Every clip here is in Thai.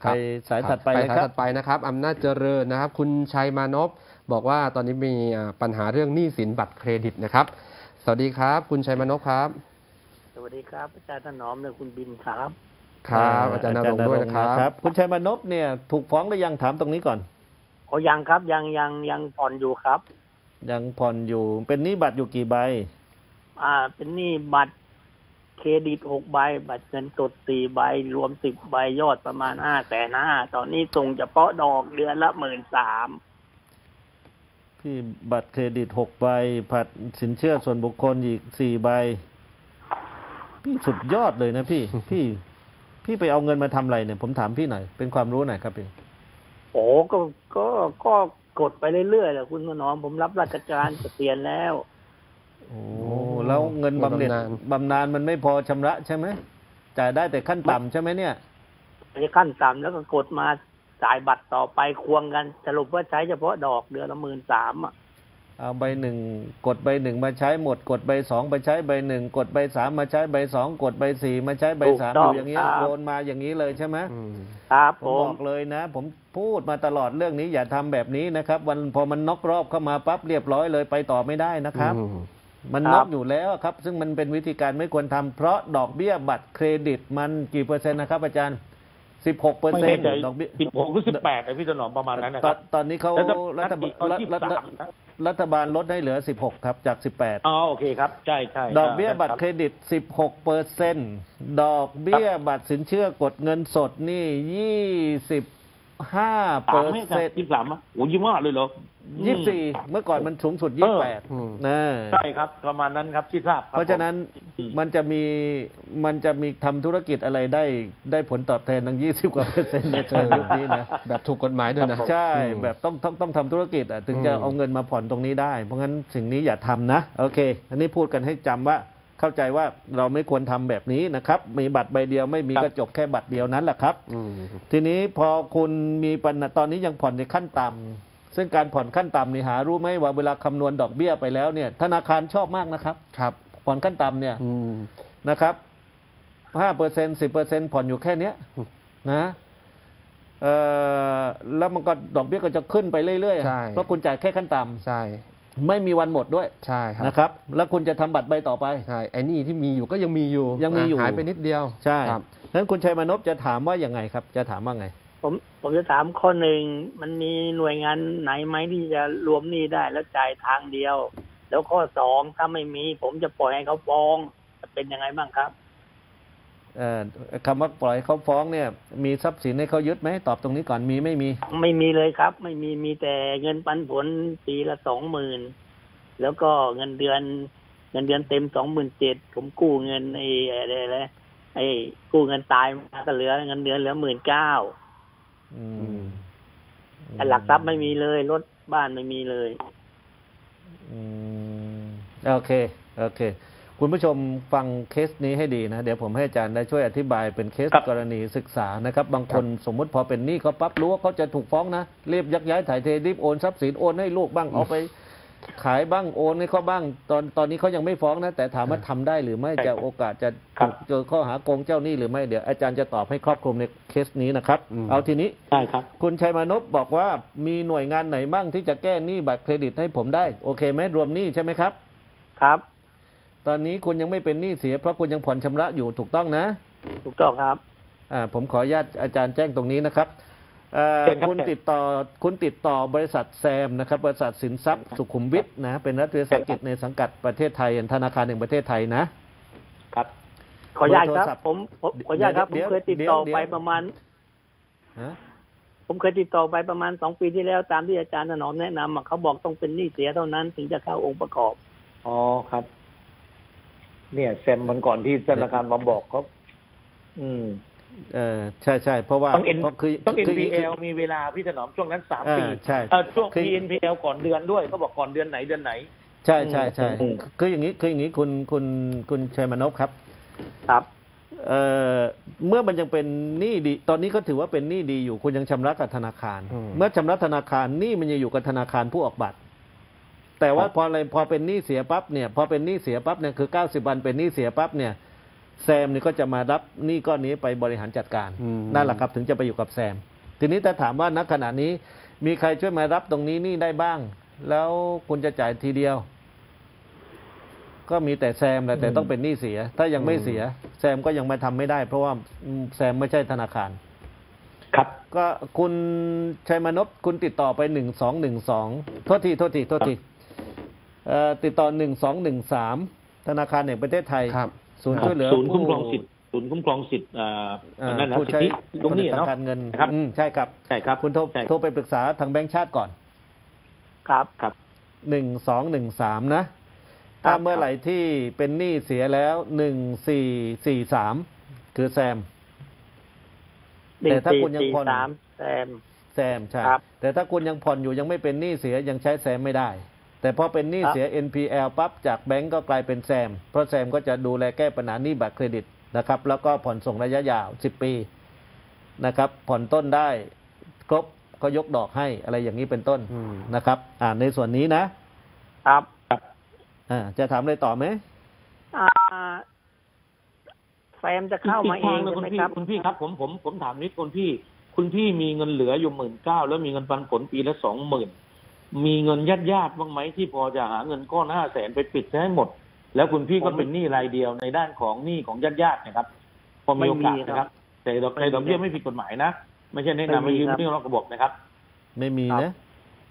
ไปสายถัดไปไปนะสายครัถับดไปนะครับอำนาจเจริญนะครับ คุณชัยมานพบอกว่าตอนนี้มีอ่าปัญหาเรื่องหนี้สินบัตรเครดิตนะครับ สวัสดีครับ คุณชัยมานพครับ สวัสดีครับอาจารย์ถนอมและคุณบินครับ ครับอาจารย์นรงค์ด้วยนะครับคุณชัยมานพเนี่ยถูกฟ้องหรือยังถามตรงนี้ก่อนโอ้ยังครับยังยังยังผ่อนอยู่ครับ ยังผ่อนอยู่เป็นหนี้บัตรอยู่กี่ใบ อ่า เป็นหนี้บัตร เครดิตหกใบ บัตรเงินสดสี่ใบ รวมสิบใบยอดประมาณห้าแสนห้าตอนนี้ส่งเฉพาะดอกเดือนละหมื่นสามพี่บัตรเครดิตหกใบผัดสินเชื่อส่วนบุคคลอีกสี่ใบ พี่สุดยอดเลยนะพี่ พี่ พี่ไปเอาเงินมาทำอะไรเนี่ย ผมถามพี่หน่อย เป็นความรู้หน่อยครับพี่โอ้ก็ก็ก็กดไปเรื่อยๆแหละคุณถนอมผมรับราชการเกษียณแล้วโอ้ แล้วเงินบำเหน็จบำนาญบำนาญมันไม่พอชำระใช่ไหมจ่ายได้แต่ขั้นต่ำใช่ไหมเนี่ยในขั้นต่ำแล้วก็กดมาจ่ายบัตรต่อไปควงกันสรุปว่าใช้เฉพาะดอกเดือนละหมื่นสามอะเอาใบหนึ่งกดใบหนึ่งมาใช้หมด กดใบสองไปใช้ใบหนึ่งกดใบสามมาใช้ใบสองกดใบสี่มาใช้ใบสามอยู่อย่างเงี้ยโอนมาอย่างนี้เลยใช่ไหมอืมครับผผมมบอกเลยนะ ผมพูดมาตลอดเรื่องนี้อย่าทำแบบนี้นะครับ วันพอมันน็อกรอบเข้ามาปั๊บเรียบร้อยเลยไปต่อไม่ได้นะครับอื มมันน็อกอยู่แล้วครับ ซึ่งมันเป็นวิธีการไม่ควรทำเพราะดอกเบี้ยบัตรเครดิตมันกี่เปอร์เซ็นต์นะครับ อาจารย์สิบหกเปอร์ไม่เซ็นแน่ต์ใจดอกเบี้ยสิบหกหรือสิบแปดพี่ถนอมประมาณนั้นนะตคอรันบตอนนี้เขาแล้วถ้ารัฐบาลตอนรัฐที่รัฐสามนะรัฐบาลลดให้เหลือสิบหกครับจากสิบแปดอ๋อโอเคครับ ใช่ใช่ดอกเบี้ยบัตรเครดิต16เปอร์เซ็นต์ดอกเบี้ยบัตรสินเชื่อกดเงินสดนี่25เป สาอมร์ไม่เซ็นต์ยี่สามอะโอ้ยี่มากเลยเหรอยี่สิบสี่เมื่อก่อนมันสูงสุดเอยี่อแปดอืมนะใช่ครับ ประมาณนั้นครับที่ทราบคบเพราะฉะนั้นผมมันจะมีมันจะมีทำธุรกิจอะไรได้ได้ผลตอบแทนทั้ง20กว่าเปอร์เซ็นต์ในเชิงยุคนี้นะแบบถูกกฎหมายด้วยนะ ใช่อืมแบบต้องต้องต้องทำธุรกิจอะถึงจะอืมเอาเงินมาผ่อนตรงนี้ได้ เพราะงั้นสิ่งนี้อย่าทำนะ โอเค อันนี้พูดกันให้จำว่า เข้าใจว่าเราไม่ควรทำแบบนี้นะครับ มีบัตรใบเดียวไม่มีก็จบแค่บัตรเดียวนั้นแหละครับอืมทีนี้พอคุณมีปัญหาตอนนี้ยังผ่อนในขั้นต่ำซึ่งการผ่อนขั้นต่ำนี่หารู้ไหมว่าเวลาคำนวณดอกเบี้ยไปแล้วเนี่ย ธนาคารชอบมากนะครับ ครับ ผ่อนขั้นต่ำเนี่ยอืมนะครับห้าเปอร์เซ็นสิบเปอร์เซ็นผ่อนอยู่แค่เนี้ยนะเอ่อแล้วมันก็ดอกเบี้ยก็จะขึ้นไปเรื่อยใช่ๆเพราะคุณจ่ายแค่ขั้นต่ำใช่ ไม่มีวันหมดด้วยใช่ครับนะครับ แล้วคุณจะทำบัตรใบต่อไปใช่ไอ้หนี่ที่มีอยู่ก็ยังมีอยู่ยังมีอยู่หายไปนิดเดียวใช่ครับนั้นคุณชัยมานพจะถามว่ายังไงครับ จะถามว่าไง ผมผมจะถามข้อหนึ่งมันมีหน่วยงานไหนไหมที่จะรวมหนี้ได้แล้วจ่ายทางเดียว แล้วข้อสองถ้าไม่มี ผมจะปล่อยให้เขาฟ้องจะเป็นยังไงบ้างครับเอ่อ คำว่าปล่อยให้เขาฟ้องเนี่ย มีทรัพย์สินให้เขายึดไหมตอบตรงนี้ก่อนมีไม่มี ไม่มีเลยครับ ไม่มีมีแต่เงินปันผลปีละสองหมื่นแล้วก็เงินเดือน เงินเดือนเต็มสองหมื่นเจ็ดผมกู้เงินไอ้อะไรอะไรไอ้กู้เงินตายมาก็เหลือเงินเดือนเหลือหมื่นเก้าอืมแต่หลักทรัพย์ไม่มีเลยรถบ้านไม่มีเลยอืมโอเค โอเค คุณผู้ชมฟังเคสนี้ให้ดีนะ เดี๋ยวผมให้อาจารย์ได้ช่วยอธิบายเป็นเคสครับกรณีศึกษานะครับ บางคนสมมุติพอเป็นหนี้เขาปั๊บรู้ว่าเขาจะถูกฟ้องนะรีบยักย้ายถ่ายเทรีบโอนทรัพย์สินโอนให้ลูกบ้างเอาไป ขายบ้างโอนให้เขาบ้าง ตอนตอนนี้เขายังไม่ฟ้องนะ แต่ถามว่าทำได้หรือไม่จะโอกาสจะครัถูบกเจอข้อหาโกงเจ้าหนี้หรือไม่เดี๋ยวอาจารย์จะตอบให้ครอบคลุมในเคสนี้นะครับอืมเอาทีนี้ใช่ครับ คุณชัยมานพบอกว่ามีหน่วยงานไหนบ้างที่จะแก้หนี้บัตรเครดิตให้ผมได้โอเคไหมรวมหนี้ใช่ไหมครับ ครับ ตอนนี้คุณยังไม่เป็นหนี้เสียเพราะคุณยังผ่อนชำระอยู่ถูกต้องนะ ถูกต้องครับ อ่า ผมขออนุญาตอาจารย์แจ้งตรงนี้นะครับเอ่อเชิญครับคุณติดต่อคุณติดต่อบริษัทแซมนะครับ บริษัทสินทรัพย์สุขุมวิทนะเป็นรัฐวิสาหกิจในสังกัดประเทศไทยธนาคารแห่งประเทศไทยนะครับ ขออนุญาตครับเบอร์โทรศัพท์ผมผมขออนุญาตครับเดี๋ผมยวเคยติดต่อเดี๋ยวไปประมาณฮะผมเคยติดต่อไปประมาณสองปีที่แล้วตามที่อาจารย์ถนอมแนะนำอะเขาบอกต้องเป็นหนี้เสียเท่านั้นถึงจะเข้าองค์ประกอบอ๋อครับ เนี่ยแซมมันก่อนที่ธนาคารมาบอกเขาอืม เออใช่ใช่เพราะว่าต้อง N เพราะคือต้อง คือ NPL มีเวลาพี่ถนอมช่วงนั้นสามเออปีใช่เออช่วง คือมี NPL ก่อนเดือนด้วยเขาบอกก่อนเดือนไหนเดือนไหน ใช่ใช่ใช่อืม คืออย่างนี้คืออย่างนี้คุณคุณคุณชัยมานพครับ ครับ เอ่อเมื่อมันยังเป็นหนี้ดี ตอนนี้ก็ถือว่าเป็นหนี้ดีอยู่คุณยังชำระกับธนาคาร อืม เมื่อชำระธนาคารหนี้มันจะอยู่กับธนาคารผู้ออกบัตร แต่ว่าครับพออะไรพอเป็นหนี้เสียปั๊บเนี่ย พอเป็นหนี้เสียปั๊บเนี่ยคือ90วันเป็นหนี้เสียปั๊บเนี่ยแซมนี่ก็จะมารับหนี้ก้อนนี้ไปบริหารจัดการอืมนั่นแหละครับถึงจะไปอยู่กับแซม ทีนี้ถ้าถามว่าณขณะนี้มีใครช่วยมารับตรงนี้หนี่ได้บ้าง แล้วคุณจะจ่ายทีเดียว ก็มีแต่แซมแหละแต่อืมต้องเป็นหนี้เสีย ถ้ายังไม่เสีย แซมก็ยังมาทำไม่ได้ เพราะว่าอืมแซมไม่ใช่ธนาคาร ครับ ก็คุณชัยมานพคุณติดต่อไปหนึ่งสองหนึ่งสองโทษทีโทษทีโทษทีเอ่อ ติดต่อหนึ่งสองหนึ่งสามธนาคารแห่งประเทศไทยครับศูนย์ช่วยเหลือศูนย์คุ้มครองผู้สิทธิ์ศูนย์คุ้มครองสิทธิ์อ่าเอ่อนั่นนะผู้สิทใช้ธิตรงนี้ผลิตเนาะการเงินครับอืมใช่ครับใช่ครับ คุณโทรใช่โทรไปปรึกษาทางแบงก์ชาติก่อน ครับครับหนึ่งสองหนึ่งสามนะถ้าเมื่อไหร่ที่เป็นหนี้เสียแล้วหนึ่งสี่สี่สามคือแซมหนึ่งแต่ถ้าสี่คุณยังสี่ผ่อนสามแซมแซมใช่ครับแต่ถ้าคุณยังผ่อนอยู่ยังไม่เป็นหนี้เสียยังใช้แซมไม่ได้ แต่พอเป็นหนี้เสีย NPL ปั๊บจากแบงก์ก็กลายเป็นแซม เพราะแซมก็จะดูแลแก้ปัญหาหนี้บัตรเครดิตนะครับ แล้วก็ผ่อนส่งระยะยาว 10 ปีนะครับ ผ่อนต้นได้ครบก็ยกดอกให้อะไรอย่างนี้เป็นต้นอืมนะครับ อ่าในส่วนนี้นะครับอ่าจะถามอะไรต่อไหมอ่าแซมจะเข้ามาเองกทงใช่นะไหมคุณพี่ครับคุณพี่ครับ ผมผมผมถามนิดคุณพี่ คุณพี่มีเงินเหลืออยู่หมื่นเก้าแล้วมีเงินปันผลปีละสองหมื่น มีเงินญาติญาติๆบ้างไหมที่พอจะหาเงินก้อนห้าแสนไปปิดให้หมด แล้วคุณพี่ก็เป็นหนี้รายเดียวในด้านของหนี้ของญาติญาติๆนะครับ พอมีโอกาสนะครับ แต่ดอกแต่ดอกเบี้ยไม่ผิดกฎหมายนะไม่ใช่แนะนำให้ยืมเรื่องนอกระบบนะครับ ไม่มีนะ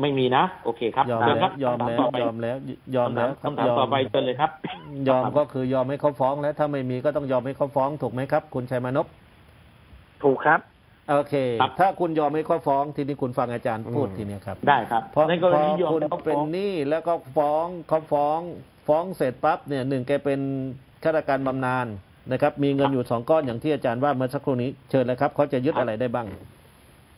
ไม่มีนะ โอเคครับยอมเชิญแล้ควรับยอมแล้วคำถาต่ไปยอมแล้ว ยอมแล้วครับคำถามยอมต่อไปเชิญเลยครับ ยอมก็คือยอมให้เขาฟ้องแล้ว ถ้าไม่มีก็ต้องยอมให้เขาฟ้องถูกไหมครับ คุณชัยมานพถูกครับ โอเค ครับ ถ้าคุณยอมให้เขาฟ้องทีนี้คุณฟังอาจารย์พูดอืม ทีเนี้ยครับ ได้ครับเพราะในกรณียอมพอคุณแล้วเป็นฟ้องหนี้แล้วก็ฟ้องเขาฟ้อง ฟ้องเสร็จปั๊บเนี่ยหนึ่งแกเป็นข้าราชการบำนาญนะครับ มีเงินอยู่สองก้อนอย่างที่อาจารย์ว่าเมื่อสักครู่นี้เชิญเลยครับเขาจะยึดอะไรได้บ้าง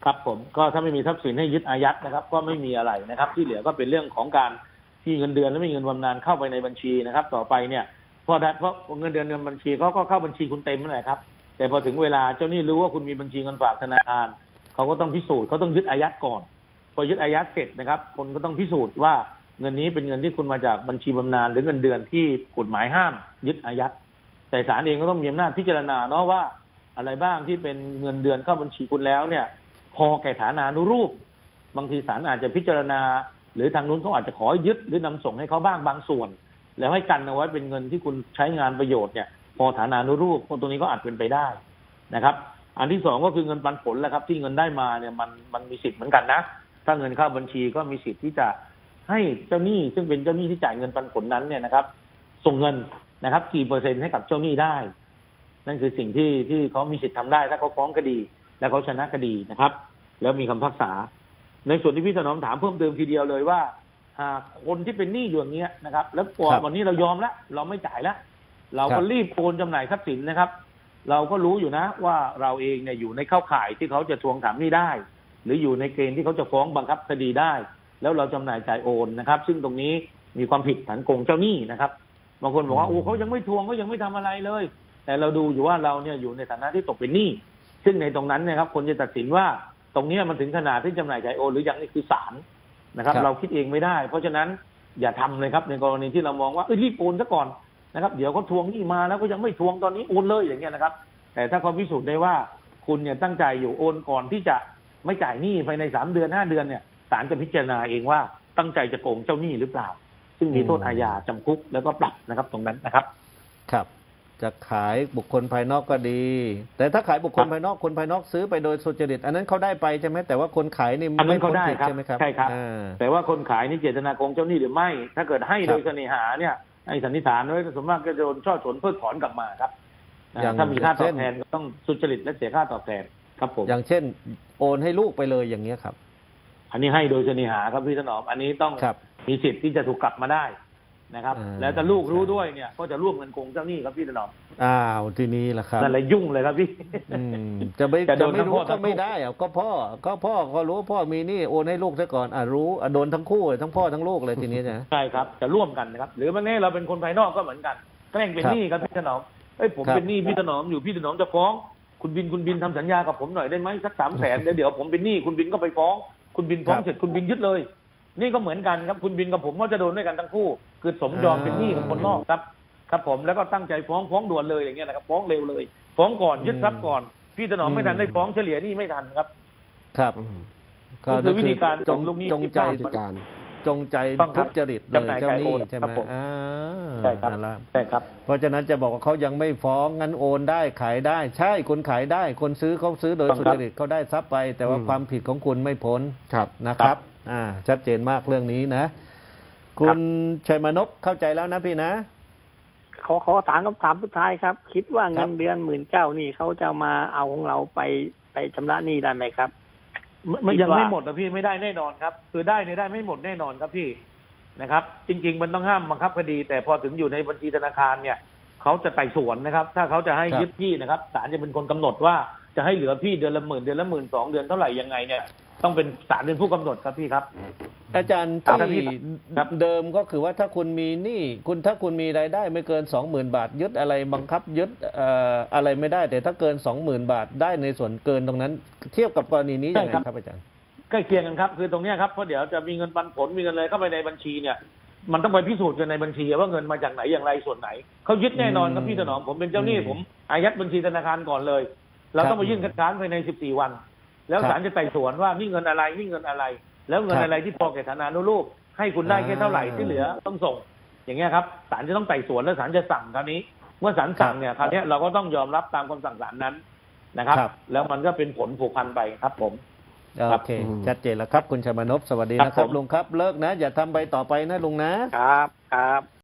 ครับผมก็ถ้าไม่มีทรัพย์สินให้ยึดอายัดนะครับ ก็ไม่มีอะไรนะครับ ที่เหลือก็เป็นเรื่องของการที่เงินเดือนและไม่มีเงินบำนาญเข้าไปในบัญชีนะครับ ต่อไปเนี่ยเพราะได้เพราะเงินเดือนเงินบัญชีเขาก็เข้าบัญชีคุณเต็มนั่นแหละครับ แต่พอถึงเวลาเจ้าหนี้รู้ว่าคุณมีบัญชีเงินฝากธนาคารเขาก็ต้องพิสูจน์เขาต้องยึดอายัดก่อน พอยึดอายัดเสร็จนะครับ คนก็ต้องพิสูจน์ว่าเงินนี้เป็นเงินที่คุณมาจากบัญชีบำนาญหรือเงินเดือนที่กฎหมายห้าม ยึดอายัดแต่ศาลเองก็ต้องมีอำนาจพิจารณาเนาะว่า อะไรบ้างที่เป็นเงินเดือนเข้าบัญชีคุณแล้วเนี่ย พอแก่ฐานานุรูป บางทีศาลอาจจะพิจารณา หรือทางนู้นเขาอาจจะขอยึดหรือนำส่งให้เขาบ้างบางส่วน แล้วให้กันเอาไว้เป็นเงินที่คุณใช้งานประโยชน์เนี่ย พอฐานานุรูปคนตรงนี้ก็อาจเป็นไปได้นะครับ อันที่สองก็คือเงินปันผลแหละครับ ที่เงินได้มาเนี่ยมันมันมีสิทธิ์เหมือนกันนะ ถ้าเงินเข้าบัญชีก็มีสิทธิ์ที่จะให้เจ้าหนี้ซึ่งเป็นเจ้าหนี้ที่จ่ายเงินปันผลนั้นเนี่ยนะครับ ส่งเงินนะครับ กี่เปอร์เซ็นต์ให้กับเจ้าหนี้ได้ นั่นคือสิ่งที่ที่เขามีสิทธิ์ทำได้ถ้าเขาฟ้องคดี และเขาชนะคดีนะครับ แล้วมีคำพิพักษา ในส่วนที่พี่ถนอมถามเพิ่มเติมทีเดียวเลยว่าหากคนที่เป็นหนี้อยู่อย่างเงี้ยนะครับ แล้วพอครับวันนี้เรายอมแล้วเราไม่จ่ายแล้ว เราครัก็บรีบโอนจำหน่ายทรัพย์สินนะครับ เราก็รู้อยู่นะ ว่าเราเองเนี่ยอยู่ในเข้าข่ายที่เขาจะทวงถามหนี้ได้ หรืออยู่ในเกณฑ์ที่เขาจะฟ้องบังคับคดีได้ แล้วเราจำหน่ายจ่ายโอนนะครับ ซึ่งตรงนี้มีความผิดฐานโกงเจ้าหนี้นะครับบางคนบอกว่าโอ้เขายังไม่ทวงเขายังไม่ทำอะไรเลย แต่เราดูอยู่ว่าเราเนี่ยอยู่ในฐานะที่ตกเป็นหนี้ซึ่งในตรงนั้นเนยครับ คนจะตัดสินว่าตรงเนี้ยมันถึงขนาดที่จำหน่ายจ่ายโอนหรือยังนี่คือศาลนะครับครับ เราคิดเองไม่ได้ เพราะฉะนั้นอย่าทำเลยครับในกรณีที่เรามองว่าเอ้ยรีบโอนซะก่อน นะครับเดี๋ยวเขาทวงหนี้มาแล้วก็ยังไม่ทวงตอนนี้โอนเลยอย่างเงี้ยนะครับ แต่ถ้าเขาพิสูจน์ได้ว่าคุณเนี่ยตั้งใจอยู่โอนก่อนที่จะไม่จ่ายหนี้ภายในสามเดือนห้าเดือนเนี่ยศาลจะพิจารณาเองว่าตั้งใจจะโกงเจ้าหนี้หรือเปล่า ซึ่งมีโทษอาญาจำคุกแล้วก็ปรับนะครับ ตรงนั้นนะครับ ครับ จะขายบุคคลภายนอกก็ดี แต่ถ้าขายบุคคลครับภายนอกคนภายนอกซื้อไปโดยสุจริต อันนั้นเขาได้ไปใช่ไหมแต่ว่าคนขายนี่อันนั้นไม่พ้เขาได้ผิดครับใช่ไหมครับใช่ครับอ่าแต่ว่าคนขายนี่เจตนาโกงเจ้าหนี้หรือไม่ ถ้าเกิดให้ครับโดยเสน่หาเนี่ย ให้สันนิษฐานไว้สมมติก็จะโดนช่อฉนเพิกถอนกลับมาครับนะอย่างถ้ามีค่าตอบเช่นแทนก็ต้องสุจริตและเสียค่าตอบแทนครับผมอย่างเช่น โอนให้ลูกไปเลยอย่างเงี้ยครับ อันนี้ให้โดยเสน่หาครับพี่ถนอมอันนี้ต้องครับมีสิทธิ์ที่จะถูกกลับมาได้ นะครับอ่าแล้วถ้าลูกรู้ด้วยเนี่ยก็จะร่วมกันโกงเจ้าหนี้ครับพี่ถนอมอ้าวทีนี้แหละครับนั่นแหละยุ่งเลยครับพี่อืมจะไม่จะโดจะนไม่ทั้งรู้พ่อทั้ก็งไม่ลูกได้อะก็พ่อก็พ่อก็รู้ว่าพ่อมีหนี่โอนให้ลูกซะก่อนอะรู้อะโดนทั้งคู่เลยทั้งพ่อทั้งลูกเลยทีนี้นะใช่ครับจะร่วมกันนะครับ หรือมันแน่เราเป็นคนภายนอกก็เหมือนกันแกล้งเป็นครับหนี้ครับพี่ถนอมเอ้ยผมครับเป็นหนี้พี่ถนอมอยู่พี่ถนอมจะฟ้อง คุณบินคุณบินทำสัญญากับผมหน่อยได้ไหมสักสามแสนเดี๋ยวเดี๋ยวผมเป็นหนี้คุณบินก็ไปฟ้อง คุณบินฟ้องครับเสร็จคุณบินยึดเลย นี่ก็เหมือนกันครับคุณบินกับผมก็จะโดนด้วยกันทั้งคู่ คือสมยอมเป็นหนี้กับคนนอกครับ ครับผมแล้วก็ตั้งใจฟ้องฟ้องด่วนเลยอย่างเงี้ยนะครับฟ้องเร็วเลย ฟ้องก่อนยึดทรัพย์ก่อน พี่ถนอมไม่ทันได้ฟ้องเฉลี่ยหนี่ไม่ทันครับ ครับอืมก็คือวิธีการจของงลูกหนี้จงใจวิธีการจงใจต้องครัทุบจริตเลจำยหน่ายเจ้าหนี้ขายโอนใช่ไหครัมบผมอ่าใช่ครับนั่นละใช่ครับ เพราะฉะนั้นจะบอกว่าเขายังไม่ฟ้องงั้นโอนได้ขายได้ ใช่คนขายได้ คนซื้อเขาซื้อโดยต้องสุครับจริตเขาได้ทรัพย์ไป แต่ว่าอืมความผิดของคุณไม่พ้นครับนะครับ อ่า ชัดเจนมากเรื่องนี้นะ คุณชัยมานพเข้าใจแล้วนะพี่นะ ขอขอถามคำถามสุดท้ายครับ คิดว่าครัเงิบนเดือนหมื่นเก้านี่เขาจะมาเอาของเราไปไปชำระหนี้ได้ไหมครับไม่คิดยังว่าไม่หมดนะพี่ไม่ได้แน่นอนครับ คือได้เนี่ยได้ไม่หมดแน่นอนครับพี่นะครับ จริง ๆ มันต้องห้ามบังคับคดี แต่พอถึงอยู่ในบัญชีธนาคารเนี่ยเขาจะไต่สวนนะครับ ถ้าเขาจะให้ครับยึดที่นะครับศาลจะเป็นคนกำหนดว่าจะให้เหลือพี่เดือนละหมื่นเดือนละหมื่นสองเดือนเท่าไหร่ยังไงเนี่ย ต้องเป็นศาลเป็นผู้กำหนดครับพี่ครับ อาจารย์ครับที่ครับเดิมก็คือว่าถ้าคุณมีหนี้คุณถ้าคุณมีรายได้ไม่เกินสองหมื่นบาท ยึดอะไรบังคับยึดเอ่ออะไรไม่ได้ แต่ถ้าเกินสองหมื่นบาทได้ในส่วนเกินตรงนั้น เทียบกับกรณีนี้ยังไงครับอาจารย์ใกล้เคียงกันครับคือตรงเนี้ยครับเพราะเดี๋ยวจะมีเงินปันผลมีเงินอะไรเข้าไปในบัญชีเนี่ยมันต้องไปพิสูจน์กันในบัญชีว่าเงินมาจากไหนอย่างไรส่วนไหนเขายึดแน่นอนครับพี่ถนอมผมเป็นเจ้าหนี้อืมผมอายัดบัญชีธนาคารก่อนเลย เราต้องไปยื่นคัดค้านภายใน 14 วัน แล้วครับศาลจะไต่สวนว่านี่เงินอะไรนี่เงินอะไร แล้วเงินครับอะไรที่พอแก่ฐานานุรูปให้คุณได้แค่เท่าไหร่อ่าที่เหลือต้องส่ง อย่างเงี้ยครับศาลจะต้องไต่สวนแล้วศาลจะสั่งคราวนี้ เมื่อศาลสั่งเนี่ยคราวเนี้ยเราก็ต้องยอมรับตามคำสั่งศาลนั้นนะครับครับ แล้วมันก็เป็นผลผูกพันไปครับผมโอเคอืมชัดเจนแล้วครับ คุณชัยมานพสวัสดีครับนะครับผมลุงครับ เลิกนะ อย่าทำไปต่อไปนะลุงนะครับครับ